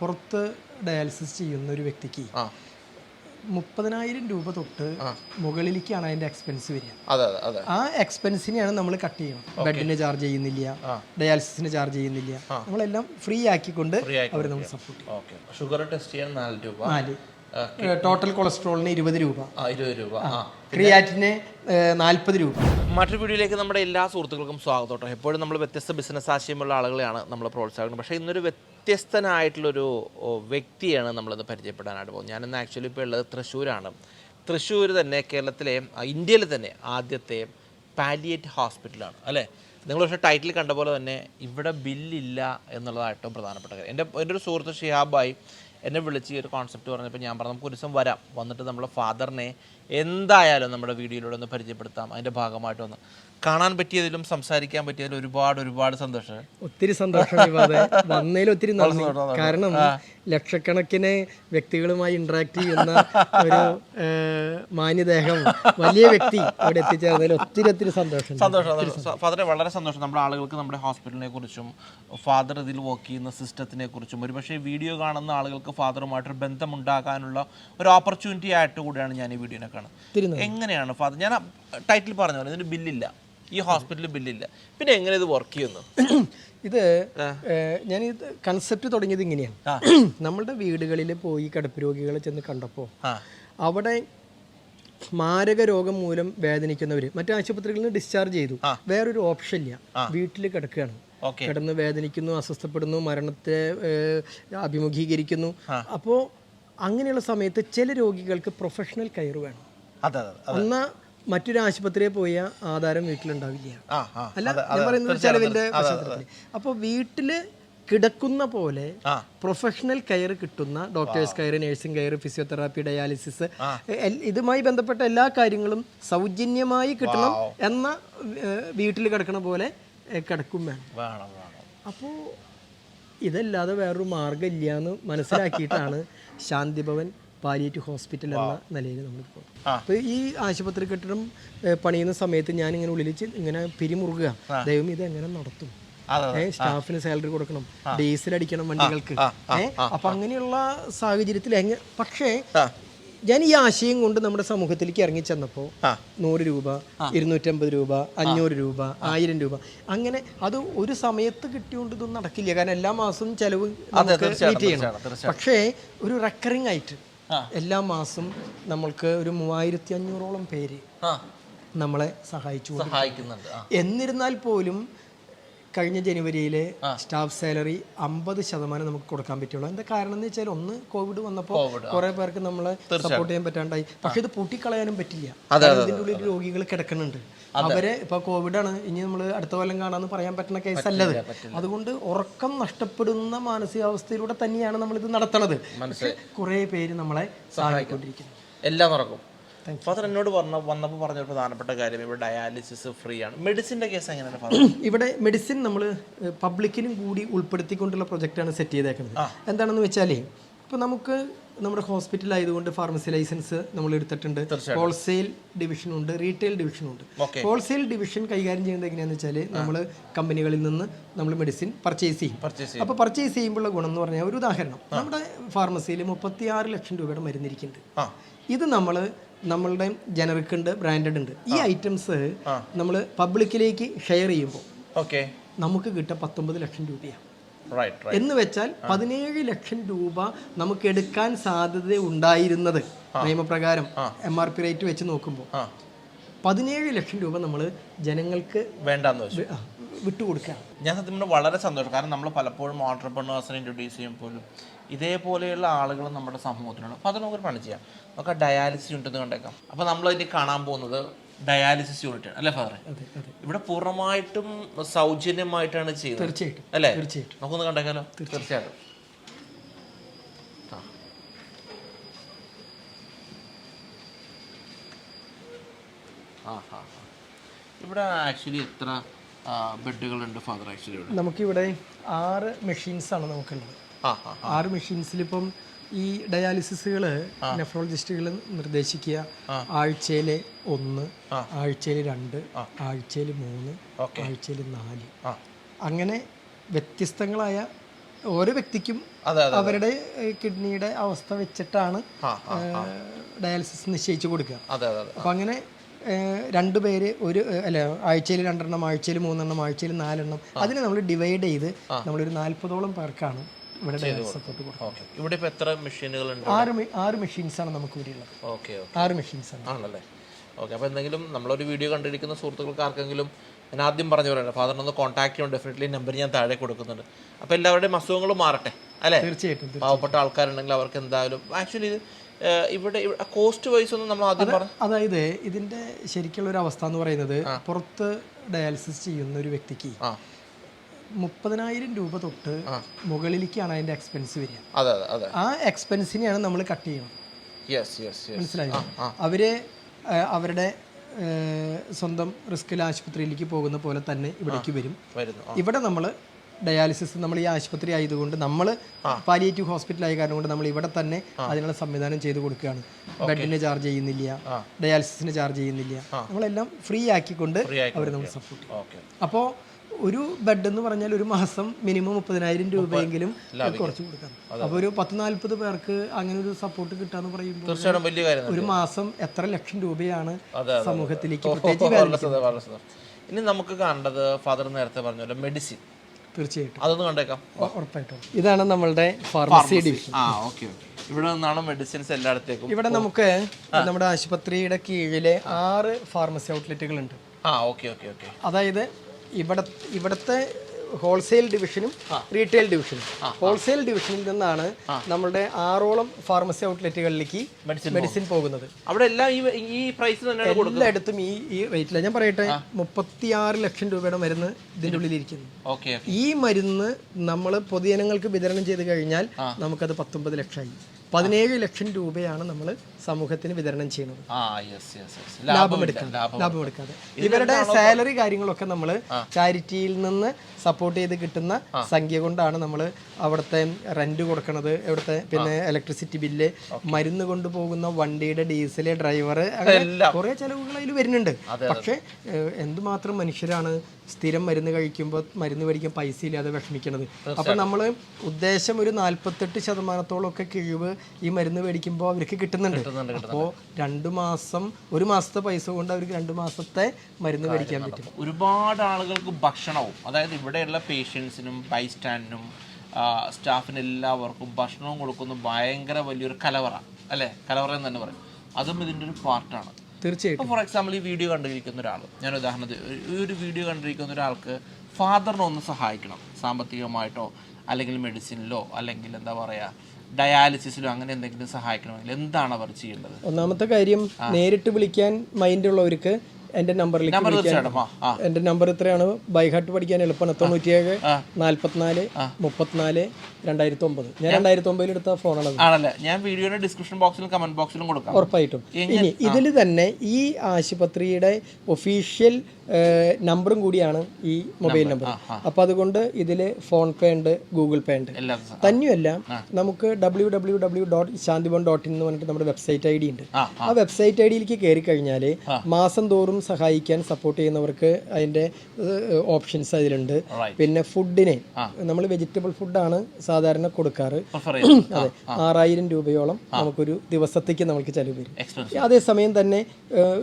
പുറത്ത് ഡയാലിസിസ് ചെയ്യുന്ന ഒരു വ്യക്തിക്ക് മുപ്പതിനായിരം രൂപ തൊട്ട് മുകളിലേക്കാണ് അതിന്റെ എക്സ്പെൻസ് വരിക. ആ എക്സ്പെൻസിനെയാണ് നമ്മൾ കട്ട് ചെയ്യണം. ബെഡിന് ചാർജ് ചെയ്യുന്നില്ല ഡയാലിസിന് ചാർജ് ചെയ്യുന്നില്ല. നമ്മളെല്ലാം ഫ്രീ ആക്കിക്കൊണ്ട് അവർ നമ്മൾ സപ്പോർട്ട് ചെയ്യും. ഷുഗർ ടെസ്റ്റ് ചെയ്യാൻ നാല് രൂപ. നാല്. ടോട്ടൽ കൊളസ്ട്രോളിന് ഇരുപത് രൂപ. ഇരുപത് രൂപ. ക്രിയാറ്റിന് നാൽപ്പത് രൂപ. മറ്റൊരു വീഡിയോയിലേക്ക് നമ്മുടെ എല്ലാ സുഹൃത്തുക്കൾക്കും സ്വാഗതം എപ്പോഴും നമ്മൾ വ്യത്യസ്ത ബിസിനസ് ആശയമുള്ള ആളുകളെയാണ് നമ്മൾ പ്രോത്സാഹിക്കുന്നത് പക്ഷേ ഇന്നൊരു വ്യത്യസ്തനായിട്ടുള്ളൊരു വ്യക്തിയാണ് നമ്മളിന്ന് പരിചയപ്പെടാനായിട്ട് പോകുന്നത്. ഞാനിന്ന് ആക്ച്വലി ഇപ്പോൾ ഉള്ളത് തൃശ്ശൂരാണ്. തൃശ്ശൂർ തന്നെ കേരളത്തിലെ ഇന്ത്യയിൽ തന്നെ ആദ്യത്തെ പാലിയേറ്റ് ഹോസ്പിറ്റലാണ് അല്ലേ? നിങ്ങൾ പക്ഷേ ടൈറ്റിൽ കണ്ട പോലെ തന്നെ ഇവിടെ ബില്ലില്ല എന്നുള്ളതാണ് ഏറ്റവും പ്രധാനപ്പെട്ട കാര്യം. എന്റെ എന്റെ ഒരു സുഹൃത്ത് ഷിഹാബായി എന്നെ വിളിച്ച് ഈ ഒരു കോൺസെപ്റ്റ് പറഞ്ഞപ്പോൾ ഞാൻ പറഞ്ഞു നമുക്ക് ഒരു ദിവസം വരാം. വന്നിട്ട് നമ്മുടെ ഫാദറിനെ എന്തായാലും നമ്മുടെ വീഡിയോയിലൂടെ ഒന്ന് പരിചയപ്പെടുത്താം അതിന്റെ ഭാഗമായിട്ട് ഒന്ന്. കാണാൻ പറ്റിയതിലും സംസാരിക്കാൻ പറ്റിയതിലും ഒരുപാട് ഒരുപാട് സന്തോഷം. ഒത്തിരി സന്തോഷം വന്നതിൽ ഒത്തിരി കാരണം ലക്ഷക്കണക്കിന് വ്യക്തികളുമായി ഇന്ററാക്ട് ചെയ്യുന്ന ഒരു മാന്യദേഹം വലിയ വ്യക്തി അവിടെ എത്തിച്ചേർന്നതിൽ ഒത്തിരി ഒത്തിരി സന്തോഷം. സന്തോഷം ഫാദറെ വളരെ സന്തോഷം. നമ്മുടെ ആളുകൾക്ക് നമ്മുടെ ഹോസ്പിറ്റലിനെ കുറിച്ചും ഫാദർ ഇതിൽ വർക്ക് ചെയ്യുന്ന സിസ്റ്റത്തിനെ കുറിച്ചും ഒരുപക്ഷെ വീഡിയോ കാണുന്ന ആളുകൾക്ക് ഫാദറുമായിട്ടൊരു ബന്ധമുണ്ടാകാനുള്ള ഒരു ഓപ്പർച്യൂണിറ്റി ആയിട്ട് കൂടിയാണ് ഞാൻ ഈ വീഡിയോനെ കാണുന്നത്. എങ്ങനെയാണ് ഫാദർ ഞാൻ ടൈറ്റിൽ പറഞ്ഞു പോലെ ഇതിന് ബില്ലില്ല ഈ ഹോസ്പിറ്റലിൽ ബില്ലില്ല പിന്നെ എങ്ങനെ ഇത് വർക്ക് ചെയ്യുന്നു? ഇത് ഞാൻ ഇത് കൺസെപ്റ്റ് തുടങ്ങിയത് ഇങ്ങനെയാണ്. നമ്മളുടെ വീടുകളിൽ പോയി കിടപ്പ് രോഗികളെ ചെന്ന് കണ്ടപ്പോൾ അവിടെ മാരക രോഗം മൂലം വേദനിക്കുന്നവര് മറ്റു ആശുപത്രികളിൽ നിന്ന് ഡിസ്ചാർജ് ചെയ്തു. വേറൊരു ഓപ്ഷൻ ഇല്ല. വീട്ടിൽ കിടക്കുകയാണ്. കിടന്ന് വേദനിക്കുന്നു അസ്വസ്ഥപ്പെടുന്നു മരണത്തെ അഭിമുഖീകരിക്കുന്നു. അപ്പോൾ അങ്ങനെയുള്ള സമയത്ത് ചില രോഗികൾക്ക് പ്രൊഫഷണൽ കെയർ വേണം. എന്നാൽ മറ്റൊരു ആശുപത്രിയിൽ പോയ ആധാരം വീട്ടിലുണ്ടാവില്ല. അല്ല ഞാൻ പറയുന്നത് ചെലവിന്റെ അപ്പോൾ വീട്ടിൽ കിടക്കുന്ന പോലെ പ്രൊഫഷണൽ കെയർ കിട്ടുന്ന doctors care nursing care physiotherapy dialysis ഇതുമായി ബന്ധപ്പെട്ട എല്ലാ കാര്യങ്ങളും സൗജന്യമായി കിട്ടണം എന്ന വീട്ടിൽ കിടക്കണ പോലെ കിടക്കും വേണം. അപ്പോ വേണം. അപ്പോൾ ഇതല്ലാതെ വേറൊരു മാർഗം ഇല്ല എന്ന് മനസ്സിലാക്കിയിട്ടാണ് ശാന്തിഭവൻ പാലിയേറ്റ് ഹോസ്പിറ്റൽ എന്ന നിലയിൽ നമ്മൾ പോകുന്നത് അപ്പോൾ ഈ ആശുപത്രി കെട്ടിടം പണിയുന്ന സമയത്ത് ഞാൻ ഇങ്ങനെ ഉള്ളിൽ ഇങ്ങനെ പിരിമുറുക ദൈവം ഇത് എങ്ങനെ നടത്തും? സ്റ്റാഫിന് സാലറി കൊടുക്കണം ഡീസൽ അടിക്കണം വണ്ടികൾക്ക്. അപ്പൊ അങ്ങനെയുള്ള സാഹചര്യത്തിൽ എങ്ങനെ പക്ഷേ ഞാൻ ഈ ആശയം കൊണ്ട് നമ്മുടെ സമൂഹത്തിലേക്ക് ഇറങ്ങി ചെന്നപ്പോൾ. നൂറ് രൂപ ഇരുന്നൂറ്റമ്പത് രൂപ അഞ്ഞൂറ് രൂപ ആയിരം രൂപ. അങ്ങനെ അത് ഒരു സമയത്ത് കിട്ടിയോണ്ട് ഇതൊന്നും നടക്കില്ല. കാരണം എല്ലാ മാസവും ചെലവ് മീറ്റ് ചെയ്യണം. പക്ഷേ ഒരു റെക്കറിങ് ആയിട്ട്. എല്ലാ മാസം നമ്മൾക്ക് ഒരു മൂവായിരത്തി അഞ്ഞൂറോളം പേര് നമ്മളെ സഹായിച്ചു സഹായിക്കുന്നുണ്ട് എന്നിരുന്നാൽ പോലും കഴിഞ്ഞ ജനുവരിയിലെ സ്റ്റാഫ് സാലറി അമ്പത് ശതമാനം നമുക്ക് കൊടുക്കാൻ പറ്റുള്ളൂ. എന്താ കാരണം എന്ന് വെച്ചാൽ ഒന്ന് കോവിഡ് വന്നപ്പോൾ കുറെ പേർക്ക് നമ്മളെ സപ്പോർട്ട് ചെയ്യാൻ പറ്റാണ്ടായി. പക്ഷെ ഇത് പൂട്ടിക്കളയാനും പറ്റില്ല. അതിന്റെ ഉള്ളിൽ രോഗികൾ കിടക്കുന്നുണ്ട്. അവരെ ഇപ്പൊ കോവിഡ് ആണ്. ഇനി നമ്മൾ അടുത്ത കൊല്ലം കാണാന്ന് പറയാൻ പറ്റുന്ന കേസ് അല്ലത്. അതുകൊണ്ട് ഉറക്കം നഷ്ടപ്പെടുന്ന മാനസികാവസ്ഥയിലൂടെ തന്നെയാണ് നമ്മൾ ഇത് നടത്തണത് കുറെ പേര് നമ്മളെ സഹായിക്കൊണ്ടിരിക്കുന്നു എല്ലാം നടക്കും ഫാദർ എന്നോട് പറഞ്ഞ വന്നപ്പോൾ പറഞ്ഞ പ്രധാനപ്പെട്ട കാര്യം ഇവിടെ ഡയാലിസിസ് ഫ്രീ ആണ്. മെഡിസിന്റെ കേസ് എങ്ങനെയാണ് ഇവിടെ മെഡിസിൻ നമ്മൾ പബ്ലിക്കിനും കൂടി ഉൾപ്പെടുത്തിക്കൊണ്ടുള്ള പ്രൊജക്റ്റാണ് സെറ്റ് ചെയ്തേക്കുന്നത്. എന്താണെന്ന് വെച്ചാൽ ഇപ്പോൾ നമുക്ക് നമ്മുടെ ഹോസ്പിറ്റൽ ആയതുകൊണ്ട് ഫാർമസി ലൈസൻസ് നമ്മൾ എടുത്തിട്ടുണ്ട്. ഹോൾസെയിൽ ഡിവിഷനുണ്ട് റീറ്റെയിൽ ഡിവിഷൻ ഉണ്ട്. ഹോൾസെയിൽ ഡിവിഷൻ കൈകാര്യം ചെയ്യുന്നത് എങ്ങനെയാണെന്ന് വെച്ചാൽ നമ്മൾ കമ്പനികളിൽ നിന്ന് നമ്മൾ മെഡിസിൻ പർച്ചേസ് ചെയ്യും. അപ്പോൾ പർച്ചേസ് ചെയ്യുമ്പോഴുള്ള ഗുണം എന്ന് പറഞ്ഞാൽ ഒരു ഉദാഹരണം. നമ്മുടെ ഫാർമസിയിൽ മുപ്പത്തി ആറ് ലക്ഷം രൂപയുടെ മരുന്നിരിക്കുന്നുണ്ട്. ഇത് നമ്മൾ നമ്മളുടെ ജനറിക് ഉണ്ട് ബ്രാൻഡഡ് ഉണ്ട്. ഈ ഐറ്റംസ് നമ്മൾ പബ്ലിക്കിലേക്ക് ഷെയർ ചെയ്യുമ്പോൾ ഓക്കെ നമുക്ക് കിട്ടുക പത്തൊമ്പത് ലക്ഷം രൂപയാണ്. എന്ന് വെച്ചാൽ പതിനേഴ് ലക്ഷം രൂപ നമുക്ക് എടുക്കാൻ സാധ്യത ഉണ്ടായിരുന്നത് നിയമപ്രകാരം എം ആർ പി റേറ്റ് വെച്ച് നോക്കുമ്പോൾ. പതിനേഴ് ലക്ഷം രൂപ നമ്മൾ ജനങ്ങൾക്ക് വേണ്ടാന്ന് വെച്ചു. ആ, വിട്ടുകൊടുക്കുകയാണ് ഞാൻ സത്യം പറഞ്ഞാൽ വളരെ സന്തോഷം. കാരണം നമ്മൾ പലപ്പോഴും ഓൺടർപ്രണേഴ്സിനെ ഇൻട്രൊഡ്യൂസ് ചെയ്യുമ്പോഴും ഇതേപോലെയുള്ള ആളുകൾ നമ്മുടെ സമൂഹത്തിനുണ്ട് അപ്പോൾ അത് നമുക്കൊരു പണി ചെയ്യാം. നമുക്ക് ഡയാലിസിസ് ഉണ്ടെന്ന് കണ്ടേക്കാം. അപ്പോൾ നമ്മൾ ഇനി കാണാൻ പോകുന്നത് ഡയാലിസിസ് യൂണിറ്റ് ആണ്. അല്ലേ ഫാദറെ ഇവിടെ പൂർണമായിട്ടും സൗജന്യമായിട്ടാണ് ചെയ്യുന്നത്. തീർച്ചയായിട്ടും. അല്ലേ? തീർച്ചയായിട്ടും. നമുക്കൊന്ന് കണ്ടേക്കാലോ? തീർച്ചയായിട്ടും. ഇവിടെ ആക്ച്വലി എത്ര ബെഡുകളുണ്ട് ഫാദർ ആക്ച്വലി നമുക്കിവിടെ ആറ് മെഷീൻസ് ആണ് നമുക്കുള്ളത്. ആറ് മെഷീൻസിലിപ്പം ഈ ഡയാലിസിസുകൾ നെഫ്രോളജിസ്റ്റുകൾ നിർദ്ദേശിക്കുക. ആഴ്ചയിൽ ഒന്ന് ആഴ്ചയിൽ രണ്ട് ആഴ്ചയിൽ മൂന്ന് ആഴ്ചയിൽ ആഴ്ചയിൽ നാല് അങ്ങനെ വ്യത്യസ്തങ്ങളായ ഓരോ വ്യക്തിക്കും അവരുടെ കിഡ്നിയുടെ അവസ്ഥ വെച്ചിട്ടാണ് ഡയാലിസിസ് നിശ്ചയിച്ചു കൊടുക്കുക. അപ്പൊ അങ്ങനെ രണ്ടു പേര് ഒരു അല്ല ആഴ്ചയിൽ രണ്ടെണ്ണം ആഴ്ചയിൽ മൂന്നെണ്ണം ആഴ്ചയിൽ നാലെണ്ണം അതിനെ നമ്മൾ ഡിവൈഡ് ചെയ്ത് നമ്മളൊരു നാൽപ്പതോളം പേർക്കാണ് ഇവിടെ ഇപ്പോൾ എത്ര മെഷീനുകളുണ്ട് ആറ് ആറ് ആറ് ആണ് നമുക്ക് ഇവിടെ ഉള്ളത്. ഓക്കെ ആറ് ആണ് ആണല്ലേ? ഓക്കെ അപ്പോൾ എന്തെങ്കിലും നമ്മളൊരു വീഡിയോ കണ്ടിരിക്കുന്ന സുഹൃത്തുക്കൾക്ക് ആർക്കെങ്കിലും ഞാൻ ആദ്യം പറഞ്ഞു പോലെ ഫാദറിനെ ഒന്ന് കോൺടാക്ട് ചെയ്യണം. ഡെഫിനറ്റ്ലി നമ്പർ ഞാൻ താഴെ കൊടുക്കുന്നുണ്ട്. അപ്പോൾ എല്ലാവരുടെയും അസുഖങ്ങളും മാറട്ടെ അല്ലേ? തീർച്ചയായിട്ടും പാവപ്പെട്ട ആൾക്കാരുണ്ടെങ്കിൽ അവർക്ക് എന്തായാലും ആക്ച്വലി ഇത് ഇവിടെ കോസ്റ്റ് വൈസ് ഒന്നും നമ്മൾ ആദ്യം പറഞ്ഞു അതായത് ഇതിന്റെ ശരിക്കുള്ള ഒരു അവസ്ഥ എന്ന് പറയുന്നത് പുറത്ത് ഡയാലിസിസ് ചെയ്യുന്ന ഒരു വ്യക്തിക്ക് മുപ്പതിനായിരം രൂപ തൊട്ട് മുകളിലേക്കാണ് അതിന്റെ എക്സ്പെൻസ് വരിക. ആ എക്സ്പെൻസിനെയാണ് നമ്മൾ കട്ട് ചെയ്യുന്നത്. മനസ്സിലായോ? അവർ അവരുടെ സ്വന്തം റിസ്കിൽ ആശുപത്രിയിലേക്ക് പോകുന്ന പോലെ തന്നെ ഇവിടേക്ക് വരും. ഇവിടെ നമ്മൾ ഡയാലിസിസ് നമ്മൾ ഈ ആശുപത്രി ആയതുകൊണ്ട് നമ്മൾ പാലിയേറ്റീവ് ഹോസ്പിറ്റൽ ആയ കാരണം കൊണ്ട് നമ്മൾ ഇവിടെ തന്നെ അതിനുള്ള സംവിധാനം ചെയ്ത് കൊടുക്കുകയാണ്. ബെഡിന് ചാർജ് ചെയ്യുന്നില്ല. ഡയാലിസിസിന് ചാർജ് ചെയ്യുന്നില്ല. നമ്മളെല്ലാം ഫ്രീ ആക്കിക്കൊണ്ട് അവർ നമ്മൾ സപ്പോർട്ട് ചെയ്യും. അപ്പോൾ ഒരു ബെഡ് എന്ന് പറഞ്ഞാൽ ഒരു മാസം മിനിമം മുപ്പതിനായിരം രൂപയെങ്കിലും കുറച്ച് കൊടുക്കാം. അപ്പോൾ ഒരു പത്ത് നാല്പത് പേർക്ക് അങ്ങനെ ഒരു സപ്പോർട്ട് കിട്ടാന്ന് പറയുമ്പോൾ. ഒരു മാസം എത്ര ലക്ഷം രൂപയാണ്. സമൂഹത്തിലേക്ക് പ്രത്യേകിച്ച്. ഇനി നമുക്ക് കണ്ടത് ഫാദർ നേരത്തെ പറഞ്ഞല്ലോ മെഡിസിൻ തീർച്ചയായിട്ടും. അതൊന്ന് കണ്ടേക്കാം. ഉറപ്പായിട്ടും. ഇതാണ് നമ്മളുടെ ഫാർമസി ഡിവിഷൻ ആ ഓക്കെ ഇവിടെ നിന്നാണ് മെഡിസിൻസ് എല്ലായിടത്തേക്കും ഇവിടെ നമുക്ക് നമ്മുടെ ആശുപത്രിയുടെ കീഴിലെ ആറ് ഫാർമസി ഔട്ട്ലെറ്റുകൾ ഉണ്ട് ആ ഓക്കെ ഓക്കെ ഓക്കെ. അതായത് ഇവിടെ ഇവിടുത്തെ ഹോൾസെയിൽ ഡിവിഷനും റീറ്റെയിൽ ഡിവിഷനും ഹോൾസെയിൽ ഡിവിഷനിൽ നിന്നാണ് നമ്മുടെ ആറോളം ഫാർമസി ഔട്ട്ലെറ്റുകളിലേക്ക് മെഡിസിൻ പോകുന്നത്. അവിടെ എല്ലാം ഈ പ്രൈസ് എല്ലായിടത്തും ഈ ഈ റേറ്റിലാണ് ഞാൻ പറയട്ടെ മുപ്പത്തിയാറ് ലക്ഷം രൂപയുടെ മരുന്ന് ഇതിന്റെ ഉള്ളിലിരിക്കുന്നു. ഈ മരുന്ന് നമ്മൾ പൊതുജനങ്ങൾക്ക് വിതരണം ചെയ്ത് കഴിഞ്ഞാൽ നമുക്കത് പത്തൊമ്പത് ലക്ഷമായി പതിനേഴ് ലക്ഷം രൂപയാണ് നമ്മൾ സമൂഹത്തിന് വിതരണം ചെയ്യുന്നത്. ലാഭമെടുക്കാതെ ഇവരുടെ സാലറി കാര്യങ്ങളൊക്കെ നമ്മൾ ചാരിറ്റിയിൽ നിന്ന് സപ്പോർട്ട് ചെയ്ത് കിട്ടുന്ന സംഖ്യ കൊണ്ടാണ് നമ്മൾ അവിടുത്തെ റെന്റ് കൊടുക്കണത് ഇവിടുത്തെ പിന്നെ ഇലക്ട്രിസിറ്റി ബില്ല് മരുന്ന് കൊണ്ടുപോകുന്ന വണ്ടിയുടെ ഡീസൽ ഡ്രൈവർ അങ്ങനെ കുറെ ചെലവുകൾ അതിൽ വരുന്നുണ്ട്. പക്ഷെ എന്തുമാത്രം മനുഷ്യരാണ് സ്ഥിരം മരുന്ന് കഴിക്കുമ്പോൾ മരുന്ന് മേടിക്കാൻ പൈസ ഇല്ലാതെ വിഷമിക്കണത് അപ്പം നമ്മൾ ഉദ്ദേശം ഒരു നാൽപ്പത്തെട്ട് ശതമാനത്തോളം ഒക്കെ കിഴിവ് ഈ മരുന്ന് മേടിക്കുമ്പോൾ അവർക്ക് കിട്ടുന്നുണ്ട്. അപ്പോൾ രണ്ട് മാസം ഒരു മാസത്തെ പൈസ കൊണ്ട് അവർക്ക് രണ്ട് മാസത്തെ മരുന്ന് മേടിക്കാൻ പറ്റും. ഒരുപാട് ആളുകൾക്ക് ഭക്ഷണവും അതായത് ഇവിടെയുള്ള പേഷ്യൻസിനും ബൈസ്റ്റാൻഡിനും സ്റ്റാഫിന് എല്ലാവർക്കും ഭക്ഷണവും കൊടുക്കുന്ന ഭയങ്കര വലിയൊരു കലവറ. അല്ലേ? കലവറ എന്ന് തന്നെ പറയും. അതും ഇതിന്റെ ഒരു പാർട്ടാണ് തീർച്ചയായിട്ടും. ഫോർ എക്സാമ്പിൾ ഈ വീഡിയോ കണ്ടിരിക്കുന്ന ഒരാൾ ഞാൻ ഉദാഹരണത്തിന് ഒരു- ഈ ഒരു വീഡിയോ കണ്ടിരിക്കുന്ന ഒരാൾക്ക് ഫാദറിനെ ഒന്ന് സഹായിക്കണം. സാമ്പത്തികമായിട്ടോ അല്ലെങ്കിൽ മെഡിസിനിലോ അല്ലെങ്കിൽ എന്താ പറയുക ഡയാലിസിസിലോ അങ്ങനെ എന്തെങ്കിലും സഹായിക്കണമെങ്കിൽ എന്താണ് അവർ ചെയ്യേണ്ടത്? ഒന്നാമത്തെ കാര്യം നേരിട്ട് വിളിക്കാൻ മൈൻഡ് എന്റെ നമ്പറിലേക്ക് വിളിക്കാൻ. എന്റെ നമ്പർ ഇത്രയാണ് ബൈഹാർട്ട് പഠിക്കാൻ എളുപ്പമാണ്. തൊണ്ണൂറ്റിയേഴ് നാല്പത്തിനാല് മുപ്പത്തിനാല് രണ്ടായിരത്തി ഒമ്പത് ഞാൻ രണ്ടായിരത്തി ഒമ്പതിൽ എടുത്ത ഫോണാണ് ആണല്ലേ? ഞാൻ വീഡിയോയുടെ ഡിസ്ക്രിപ്ഷൻ ബോക്സിലും കമന്റ് ബോക്സിലും കൊടുക്കാം. ഉറപ്പായിട്ടും. ഇനി ഇതിൽ തന്നെ ഈ ആശുപത്രിയുടെ ഒഫീഷ്യൽ നമ്പറും കൂടിയാണ് ഈ മൊബൈൽ നമ്പർ. അപ്പോൾ അതുകൊണ്ട് ഇതിൽ ഫോൺ പേ ഉണ്ട് ഗൂഗിൾ പേ ഉണ്ട്. എല്ലാ തന്നെയല്ല നമുക്ക് W W W dot Shanthibhavan dot in എന്ന് പറഞ്ഞിട്ട് നമ്മുടെ വെബ്സൈറ്റ് ഐ ഡി ഉണ്ട്. ആ, ആ. വെബ്സൈറ്റ് ഐ ഡിയിലേക്ക് കയറി കഴിഞ്ഞാൽ മാസം തോറും സഹായിക്കാൻ സപ്പോർട്ട് ചെയ്യുന്നവർക്ക് അതിന്റെ ഓപ്ഷൻസ് അതിലുണ്ട്. പിന്നെ ഫുഡിനെ നമ്മൾ വെജിറ്റബിൾ ഫുഡാണ് സാധാരണ കൊടുക്കാറ്. അതെ. ആറായിരം രൂപയോളം നമുക്കൊരു ദിവസത്തേക്ക് നമുക്ക് ചെലവ് വരും. അതേസമയം തന്നെ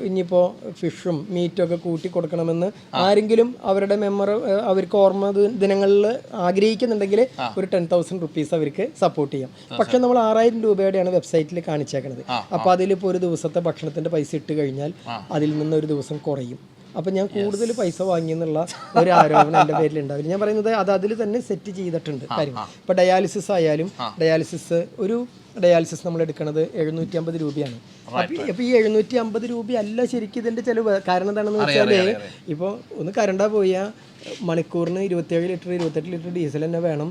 ഇനിയിപ്പോൾ ഇനിയിപ്പോ ഫിഷും മീറ്റും ഒക്കെ കൂട്ടി കൊടുക്കണമെന്ന് ആരെങ്കിലും അവരുടെ മെമ്മർ അവർക്ക് ഓർമ്മ ദിനങ്ങളിൽ ആഗ്രഹിക്കുന്നുണ്ടെങ്കിൽ ഒരു ടെൻ തൗസൻഡ് റുപ്പീസ് അവർക്ക് സപ്പോർട്ട് ചെയ്യാം. പക്ഷെ നമ്മൾ ആറായിരം രൂപയുടെയാണ് വെബ്സൈറ്റിൽ കാണിച്ചേക്കുന്നത് അപ്പോൾ അതിലിപ്പോൾ ഒരു ദിവസത്തെ ഭക്ഷണത്തിന്റെ പൈസ ഇട്ട് കഴിഞ്ഞാൽ അതിൽ നിന്ന് ഒരു ദിവസം കുറയും. അപ്പം ഞാൻ കൂടുതൽ പൈസ വാങ്ങിയെന്നുള്ള ഒരു ആരോപണം എന്റെ പേരിൽ ഉണ്ടാവില്ല. ഞാൻ പറയുന്നത് അത് അതിൽ തന്നെ സെറ്റ് ചെയ്തിട്ടുണ്ട് കാര്യം. ഇപ്പം ഡയാലിസിസ് ആയാലും ഡയാലിസിസ് ഒരു ഡയാലിസിസ് നമ്മൾ എടുക്കുന്നത് എഴുന്നൂറ്റി അമ്പത് രൂപയാണ്. അപ്പോൾ ഈ എഴുന്നൂറ്റി അമ്പത് രൂപയല്ല ശരിക്കും ഇതിന്റെ ചെലവ്. കാരണം എന്താണെന്ന് വെച്ചാൽ ഇപ്പൊ ഒന്ന് കരണ്ടാ പോയാ മണിക്കൂറിന് ഇരുപത്തിയേഴ് ലിറ്റർ ഇരുപത്തെട്ട് ലിറ്റർ ഡീസൽ തന്നെ വേണം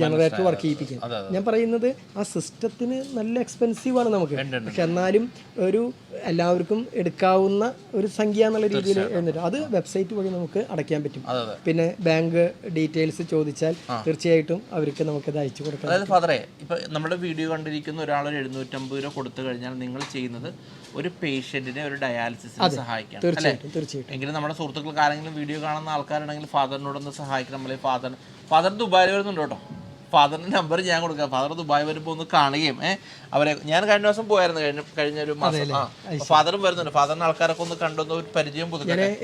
ജനറേറ്റർ വർക്ക് ചെയ്യിപ്പിക്കാൻ ഞാൻ പറയുന്നത് ആ സിസ്റ്റത്തിന് നല്ല എക്സ്പെൻസീവ് ആണ് നമുക്ക്. പക്ഷെ എന്നാലും ഒരു എല്ലാവർക്കും എടുക്കാവുന്ന ഒരു സംഖ്യ എന്നുള്ള രീതിയിൽ എഴുന്നിട്ട് അത് വെബ്സൈറ്റ് വഴി നമുക്ക് അടയ്ക്കാൻ പറ്റും. പിന്നെ ബാങ്ക് ഡീറ്റെയിൽസ് ചോദിച്ചാൽ തീർച്ചയായിട്ടും അവർക്ക് നമുക്ക് അത് അയച്ചു കൊടുക്കാം അതായത് ഫാദറെ ഇപ്പൊ നമ്മുടെ വീഡിയോ കണ്ടിരിക്കുന്ന ഒരാൾ ഒരു എഴുന്നൂറ്റമ്പത് രൂപ കൊടുത്തു കഴിഞ്ഞാൽ നിങ്ങൾ ചെയ്യുന്നത് ഒരു പേഷ്യന്റിനെ ഒരു ഡയാലിസിസിന് സഹായിക്കാം അല്ലേ? തീർച്ചയായിട്ടും. എങ്കിലും നമ്മുടെ സുഹൃത്തുക്കൾക്ക് ആരെങ്കിലും വീഡിയോ കാണുന്ന ആൾക്കാരുണ്ടെങ്കിൽ ഫാദറിനോടൊന്ന് സഹായിക്കണം അല്ലെങ്കിൽ ഫാദർ ഫാദർ ദുബായിൽ വരുന്നുണ്ട് കേട്ടോ. ഫാദറിന്റെ നമ്പർ ഞാൻ കൊടുക്കാം. ഫാദർ ദുബായ് വരുമ്പോൾ ഒന്ന് കാണുകയും ഏഹ് അവരെ ഞാൻ കഴിഞ്ഞ ദിവസം പോയായിരുന്നു കഴിഞ്ഞ കഴിഞ്ഞ ഒരു മാസം. ഫാദറും വരുന്നുണ്ട്. ഫാദറിന്റെ ആൾക്കാരൊക്കെ ഒന്ന് കണ്ടൊന്ന് ഒരു പരിചയം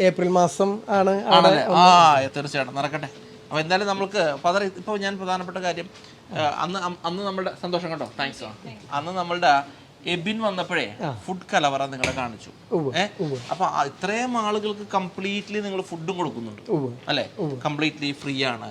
ഏപ്രിൽ മാസം ആണ് ആണല്ലേ? ആ തീർച്ചയായിട്ടും. നടക്കട്ടെ. അപ്പോൾ എന്തായാലും നമ്മൾക്ക് ഫാദർ ഇപ്പോൾ ഞാൻ പ്രധാനപ്പെട്ട കാര്യം അന്ന് അന്ന് നമ്മുടെ സന്തോഷം കേട്ടോ. താങ്ക്സ് അന്ന് നമ്മളുടെ എബിൻ വന്നപ്പോഴേ ഫുഡ് കലവറ നിങ്ങളെ കാണിച്ചു. അപ്പൊ ഇത്രയും ആളുകൾക്ക് കംപ്ലീറ്റ്ലി നിങ്ങൾ ഫുഡും കൊടുക്കുന്നുണ്ട്. അല്ലെ? കംപ്ലീറ്റ്ലി ഫ്രീ ആണ്.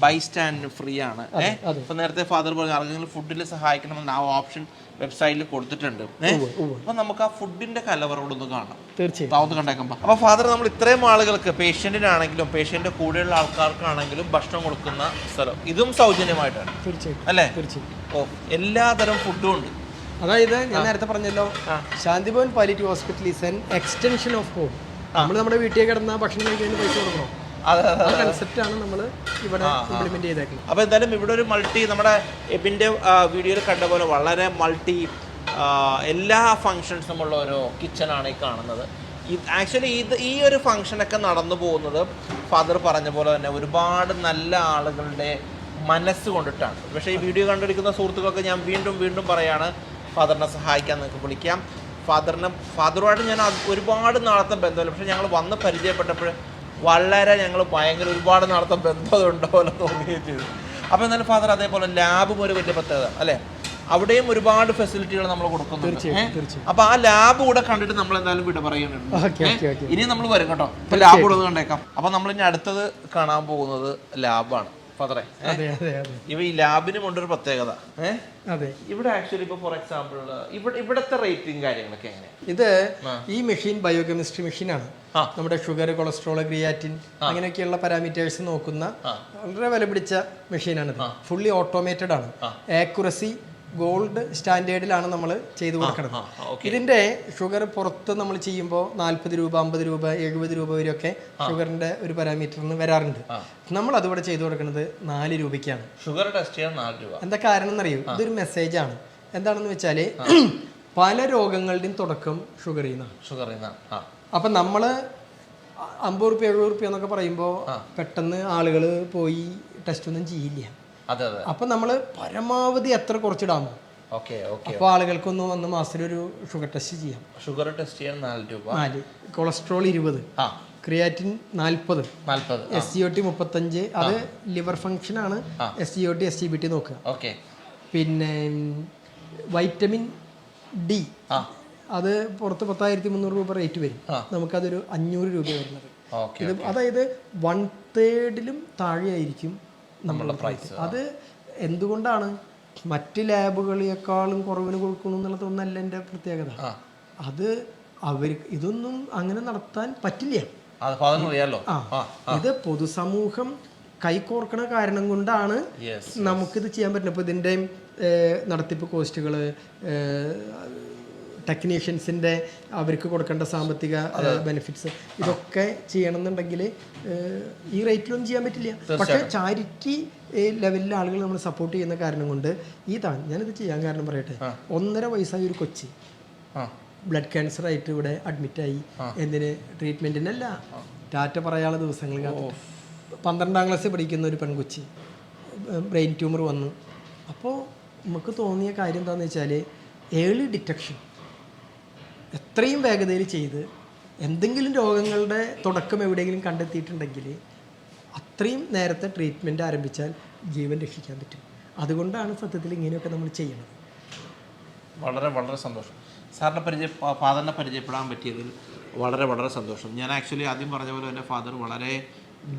ബൈ സ്റ്റാൻഡിന് ഫ്രീ ആണ്. ഏഹ് ഇപ്പൊ നേരത്തെ ഫാദർ പറഞ്ഞു ആർക്കെങ്കിലും ഫുഡിൽ സഹായിക്കണമെന്ന് ആ ഓപ്ഷൻ വെബ്സൈറ്റിൽ കൊടുത്തിട്ടുണ്ട്. അപ്പൊ നമുക്ക് ആ ഫുഡിന്റെ കലവറകളൊന്ന് കാണാം. തീർച്ചയായും കണ്ടേക്കുമ്പോ അപ്പൊ ഫാദർ നമ്മൾ ഇത്രയും ആളുകൾക്ക് പേഷ്യന്റിനാണെങ്കിലും പേഷ്യന്റിന്റെ കൂടെയുള്ള ആൾക്കാർക്കാണെങ്കിലും ഭക്ഷണം കൊടുക്കുന്ന സ്ഥലം. ഇതും സൗജന്യമായിട്ടാണ്. തീർച്ചയായും അല്ലേ? തീർച്ചയായും ഓ എല്ലാതരം ഫുഡും ഉണ്ട്. അതായത് ഞാൻ നേരത്തെ പറഞ്ഞല്ലോ Shanthibhavan palliative hospital is an extension of home നമ്മൾ നമ്മുടെ വീട്ടിൽ കിടന്ന ഭക്ഷണം കഴിക്കാൻ പൈസ കൊടുക്കണോ? അപ്പൊ നമ്മൾ ഇവിടെ ഇംപ്ലിമെന്റ് ചെയ്തേക്കുന്നത്. അപ്പോൾ എന്തായാലും ഇവിടെ ഒരു മൾട്ടി നമ്മുടെ എബിന്റെ വീഡിയോയിൽ കണ്ട പോലെ വളരെ മൾട്ടി എല്ലാ ഫങ്ഷൻസും ഉള്ള ഒരു കിച്ചണാണ് ഈ കാണുന്നത്. ആക്ച്വലി ഇത് ഈ ഒരു ഫങ്ഷനൊക്കെ നടന്നു പോകുന്നത് ഫാദർ പറഞ്ഞ പോലെ തന്നെ ഒരുപാട് നല്ല ആളുകളുടെ മനസ്സ് കൊണ്ടിട്ടാണ്. പക്ഷേ ഈ വീഡിയോ കണ്ടിരിക്കുന്ന സുഹൃത്തുക്കളൊക്കെ ഞാൻ വീണ്ടും വീണ്ടും പറയാണ് ഫാദറിനെ സഹായിക്കാൻ നിങ്ങൾക്ക് വിളിക്കാം. ഫാദറിനെ ഫാദറുമായിട്ട് ഞാൻ ഒരുപാട് നാളത്തെ ബന്ധമില്ല. പക്ഷേ ഞങ്ങൾ വന്ന് പരിചയപ്പെട്ടപ്പോൾ വളരെ ഞങ്ങൾ ഭയങ്കര ഒരുപാട് നാളത്തെ ബന്ധമുണ്ടോ എന്ന് തോന്നുകയും ചെയ്തു. അപ്പോൾ എന്നാലും ഫാദർ അതേപോലെ ലാബും ഒരു വലിയ പ്രത്യേകത അല്ലേ? അവിടെയും ഒരുപാട് ഫെസിലിറ്റികൾ നമ്മൾ കൊടുക്കുന്നുണ്ട്. അപ്പൊ ആ ലാബ് കൂടെ കണ്ടിട്ട് നമ്മൾ എന്തായാലും വിട പറയുന്നുണ്ട്. ഇനി നമ്മൾ വരും കേട്ടോ. ഇപ്പൊ ലാബ് കൂടെ ഒന്ന് കണ്ടേക്കാം. അപ്പൊ നമ്മൾ ഇനി അടുത്തത് കാണാൻ പോകുന്നത് ലാബാണ്. ഫാദറെ അതെ അതെ അതെ. ഇവ ഈ ലാബിനും ഉണ്ടൊരു പ്രത്യേകത. അതെ. ഇവിടെ ആക്ച്വലി ഇപ്പൊ ഫോർ എക്സാമ്പിൾ ഇവിടെ ഇവിടത്തെ റേറ്റിംഗ് കാര്യങ്ങളൊക്കെ എങ്ങനെയാണ് ഇത് ഈ മെഷീൻ ബയോകെമിസ്ട്രി മെഷീനാണ്. നമ്മുടെ ഷുഗർ കൊളസ്ട്രോൾ ക്രിയാറ്റിൻ അങ്ങനെയൊക്കെയുള്ള പാരാമീറ്റേഴ്സ് നോക്കുന്ന വളരെ വിലപിടിച്ച മെഷീനാണിത് ഫുള്ളി ഓട്ടോമേറ്റഡ് ആണ്. ആക്യുറസി ഗോൾഡ് സ്റ്റാൻഡേർഡിലാണ് നമ്മൾ ചെയ്തു കൊടുക്കുന്നത് ഇതിന്റെ ഷുഗർ പുറത്ത് നമ്മൾ ചെയ്യുമ്പോൾ നാൽപ്പത് രൂപ അമ്പത് രൂപ എഴുപത് രൂപ വരെയൊക്കെ ഷുഗറിന്റെ ഒരു പാരാമീറ്ററിന് വരാറുണ്ട്. നമ്മൾ അതിവിടെ ചെയ്തു കൊടുക്കുന്നത് നാല് രൂപയ്ക്കാണ്. ഷുഗർ ടെസ്റ്റ് ചെയ്യാൻ നാല് രൂപ. എന്താ കാരണം എന്നറിയൂ ഇതൊരു മെസ്സേജ് ആണ്. എന്താണെന്ന് വെച്ചാൽ പല രോഗങ്ങളുടെയും തുടക്കം ഷുഗറിൽ നിന്നാണ്. ഷുഗർ ആ. അപ്പൊ നമ്മൾ അമ്പത് റുപ്യ എഴുപത് റുപ്യ എന്നൊക്കെ പറയുമ്പോൾ പെട്ടെന്ന് ആളുകൾ പോയി ടെസ്റ്റ് ഒന്നും ചെയ്യില്ല. അപ്പം നമ്മൾ പരമാവധി എത്ര കുറച്ചിടാമോ? Okay okay. അപ്പോൾ ആളുകൾക്കൊന്ന് വന്ന് മാസത്തിലൊരു ഷുഗർ ടെസ്റ്റ് ചെയ്യാം. ഷുഗർ ടെസ്റ്റ് ചെയ്യാൻ നാല് രൂപ. നാല്. കൊളസ്ട്രോൾ ഇരുപത്. ക്രിയാറ്റിൻ നാൽപ്പത്. നാൽപ്പത് എസ് സി ഒ ടി മുപ്പത്തഞ്ച്. അത് ലിവർ ഫംഗ്ഷൻ ആണ് S C O T S C B T നോക്കുക. ഓക്കെ. പിന്നെ വൈറ്റമിൻ ഡി. അത് പുറത്ത് പത്തായിരത്തി മുന്നൂറ് രൂപ റേറ്റ് വരും. നമുക്കതൊരു അഞ്ഞൂറ് രൂപ വരുന്നത്. ഇത് അതായത് വൺ തേർഡിലും താഴെയായിരിക്കും. നമ്മളുടെ പ്രൈസ് അത് എന്തുകൊണ്ടാണ്? മറ്റ് ലാബുകളെക്കാളും കുറവിന് കൊടുക്കണം എന്നുള്ളതൊന്നല്ല എന്റെ പ്രത്യേകത. അത് അവർ ഇതൊന്നും അങ്ങനെ നടത്താൻ പറ്റില്ല. ഇത് പൊതുസമൂഹം കൈകോർക്കണ കാരണം കൊണ്ടാണ് നമുക്കിത് ചെയ്യാൻ പറ്റുന്നത്. ഇപ്പോൾ ഇതിന്റെയും നടത്തിപ്പ് കോസ്റ്റുകൾ ടെക്നീഷ്യൻസിന്റെ അവർക്ക് കൊടുക്കേണ്ട സാമ്പത്തിക ബെനിഫിറ്റ്സ് ഇതൊക്കെ ചെയ്യണമെന്നുണ്ടെങ്കിൽ ഈ റേറ്റിലൊന്നും ചെയ്യാൻ പറ്റില്ല. പക്ഷേ ചാരിറ്റി ലെവലിലെ ആളുകൾ നമ്മൾ സപ്പോർട്ട് ചെയ്യുന്ന കാരണം കൊണ്ട് ഇതാണ് ഞാനിത് ചെയ്യാൻ കാരണം പറയട്ടെ. ഒന്നര വയസ്സായ ഒരു കൊച്ചി ബ്ലഡ് ക്യാൻസർ ആയിട്ട് ഇവിടെ അഡ്മിറ്റായി എന്തിന്? ട്രീറ്റ്മെന്റിനല്ല ടാറ്റ പറയാനുള്ള ദിവസങ്ങൾ പന്ത്രണ്ടാം ക്ലാസ്സിൽ പഠിക്കുന്ന ഒരു പെൺകൊച്ചി ബ്രെയിൻ ട്യൂമർ വന്നു. അപ്പോൾ നമുക്ക് തോന്നിയ കാര്യം എന്താണെന്ന് വെച്ചാൽ ഏർലി ഡിറ്റക്ഷൻ എത്രയും വേഗതയിൽ ചെയ്ത് എന്തെങ്കിലും രോഗങ്ങളുടെ തുടക്കം എവിടെയെങ്കിലും കണ്ടെത്തിയിട്ടുണ്ടെങ്കിൽ അത്രയും നേരത്തെ ട്രീറ്റ്മെന്റ് ആരംഭിച്ചാൽ ജീവൻ രക്ഷിക്കാൻ പറ്റും. അതുകൊണ്ടാണ് സത്യത്തിൽ ഇങ്ങനെയൊക്കെ നമ്മൾ ചെയ്യുന്നത് വളരെ വളരെ സന്തോഷം. സാറിനെ പരിചയ ഫാദറിനെ പരിചയപ്പെടാൻ പറ്റിയതിൽ വളരെ വളരെ സന്തോഷം. ഞാൻ ആക്ച്വലി ആദ്യം പറഞ്ഞ പോലെ എന്റെ ഫാദർ വളരെ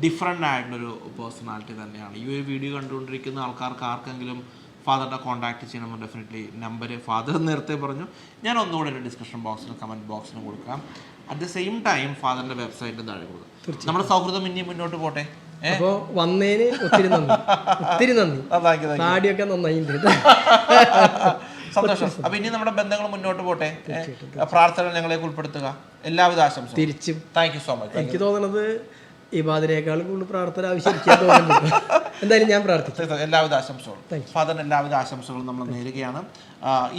ഡിഫറെന്റ് ആയിട്ടുള്ളൊരു പേഴ്സണാലിറ്റി തന്നെയാണ്. ഈ ഒരു വീഡിയോ കണ്ടുകൊണ്ടിരിക്കുന്ന ആൾക്കാർക്ക് ആർക്കെങ്കിലും ഫാദറിനെ കോൺടാക്ട് ചെയ്യണമെന്ന് ഡെഫിനറ്റ്ലി നമ്പർ ഫാദർ നേരത്തെ പറഞ്ഞു. ഞാൻ ഒന്നുകൂടെ ഒരു ഡിസ്കഷൻ ബോക്സിനും കമന്റ് ബോക്സിനും കൊടുക്കാം. അറ്റ് ദ സെയിം ടൈം ഫാദറിന്റെ വെബ്സൈറ്റിൽ താഴെ കൊടുക്കാം. നമ്മുടെ സൗഹൃദം ഇനിയും മുന്നോട്ട് പോട്ടെ? അപ്പോ വന്നതിന് ഒത്തിരി നന്ദി. ഒത്തിരി നന്ദി. you. താടിയൊക്കെ സന്തോഷം. അപ്പൊ ഇനി നമ്മുടെ ബന്ധങ്ങൾ മുന്നോട്ട് പോട്ടെ? പ്രാർത്ഥന ഞങ്ങളെ ഉൾപ്പെടുത്തുക. എല്ലാവിധ ആശംസ തിരിച്ചും. താങ്ക് യു സോ മച്ച് എനിക്ക് തോന്നണത് ഇബാദിനേക്കാൾ കൂടുതൽ പ്രാർത്ഥന ആവശ്യമിരിക്കാൻ തോന്നുന്നുണ്ട് എന്തായാലും ഞാൻ പ്രാർത്ഥിക്കും. എല്ലാവിധ ആശംസകളും. ഫാദറിന് എല്ലാവിധ ആശംസകളും നമ്മൾ നേരുകയാണ്.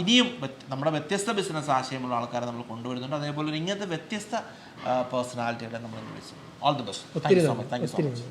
ഇനിയും നമ്മുടെ വ്യത്യസ്ത ബിസിനസ് ആശയമുള്ള ആൾക്കാരെ നമ്മൾ കൊണ്ടുവരുന്നുണ്ട്. അതേപോലെ ഇങ്ങനത്തെ വ്യത്യസ്ത പേഴ്സണാലിറ്റികളെ നമ്മൾ വിളിച്ചു all the best thank you so much thank you so much